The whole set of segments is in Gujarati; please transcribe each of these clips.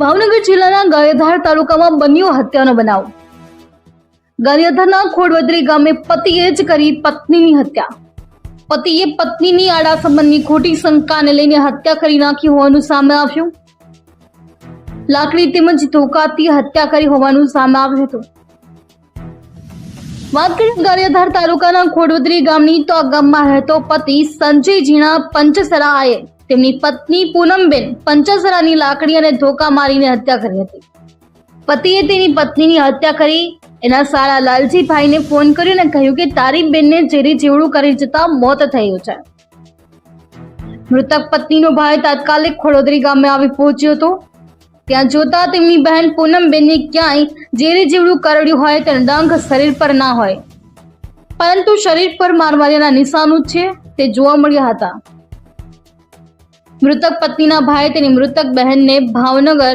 ભાવનગર જિલ્લાના ગારિયાધાર તાલુકામાં બન્યો હત્યાનો બનાવ. ગારિયાધારના ખોડવદરી ગામે પતિએ જ કરી પત્નીની હત્યા. પતિએ પત્નીની આડા સંબંધની ખોટી શંકાને લઈને હત્યા કરી નાખી હોવાનું સામે આવ્યું. લાકડી તેમજ ધોકાથી હત્યા કરી હોવાનું સામે આવ્યું હતું. વાત કરીએ ગારિયાધાર તાલુકાના ખોડવદરી ગામની, તો આ ગામમાં રહેતો પતિ સંજય ઝીણા પંચસરાએ તેમની પત્ની પૂનમબેન પંચસરાની લાકડી અને ધોકા મારીને હત્યા કરી હતી. પતિએ તેની પત્નીની હત્યા કરી, એના સાળા લાલજીભાઈને ફોન કર્યો અને કહ્યું કે તારી બેનને ઝેરી જીવડું કરી જતા મોત થયું છે. મૃતક પત્નીનો ભાઈ તાત્કાલિક ખોડોદરી ગામે આવી પહોંચ્યો હતો. ત્યાં જોતા તેમની બહેન પૂનમબેનને ક્યાંય ઝેરી જેવડું કરડ્યું હોય તેનો ડંખ શરીર પર ના હોય. પરંતુ શરીર પર મારમાર્યાના નિશાનો છે તે જોવા મળ્યા હતા. મૃતક પત્નીના ભાઈ તેની મૃતક બહેનને ભાવનગર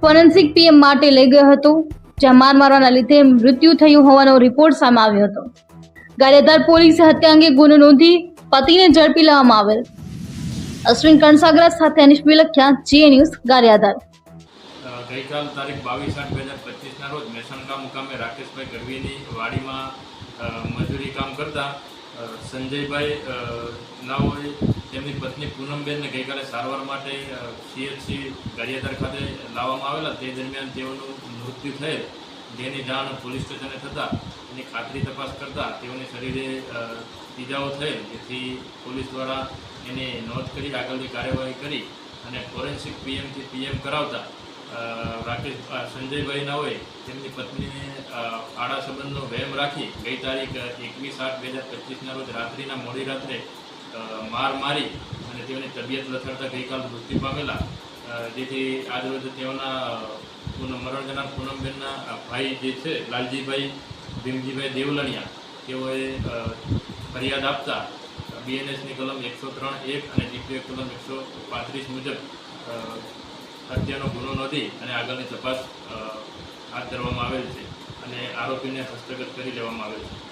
ફોરેન્સિક પીએમ માટે લઈ ગયો હતો, જ્યાં માર મારવાના લીધે મૃત્યુ થયું હોવાનો રિપોર્ટ સામે આવ્યો હતો. ગાડિયાધાર પોલીસે હત્યા અંગે ગુનો નોંધી પતિને ઝડપી લેવામાં આવેલ. અશ્વિન કણસાગરા સાથે અનિશ વિલખ્યા જીએ ન્યૂઝ, ગારિયાધાર. ગઈકાલ તારીખ બાવીસ આઠ બે હજાર પચીસના રોજ મેસણકા મુકામે રાકેશભાઈ ગઢવીની વાડીમાં મજૂરી કામ કરતા સંજયભાઈ અ, ના હોય તેમની પત્ની પૂનમબેનને ગઈકાલે સારવાર માટે સીએચસી ગારિયાધાર ખાતે લાવવામાં આવેલા. તે દરમિયાન તેઓનું મૃત્યુ થયેલ. જેની જાણ પોલીસ સ્ટેશને થતાં એની ખાતરી તપાસ કરતાં તેઓને શરીરે ઈજાઓ થયેલ. જેથી પોલીસ દ્વારા એની નોંધ કરી આગળની કાર્યવાહી કરી અને ફોરેન્સિક પીએમથી પીએમ કરાવતા રાકેશ સંજયભાઈના હોય, તેમની પત્નીને આડા સંબંધનો વહેમ રાખી ગઈ તારીખ એકવીસ આઠ બે હજાર પચીસના રોજ રાત્રિના મોડી રાત્રે માર મારી અને તેઓની તબિયત લથડતા ગઈકાલ મૃત્યુ પામેલા. જેથી આજરોજ તેઓના પૂનમ મરણ જનાર પૂનમબેનના ભાઈ જે છે, લાલજીભાઈ ભીમજીભાઈ દેવલણિયા, તેઓએ ફરિયાદ આપતા બીએનએસની કલમ એકસો ત્રણ એક અને જીપીએ કલમ એકસો પાંત્રીસ મુજબ હત્યાનો ગુનો નોંધી અને આગળની તપાસ હાથ ધરવામાં આવેલ છે અને આરોપીને હસ્તગત કરી લેવામાં આવેલ છે.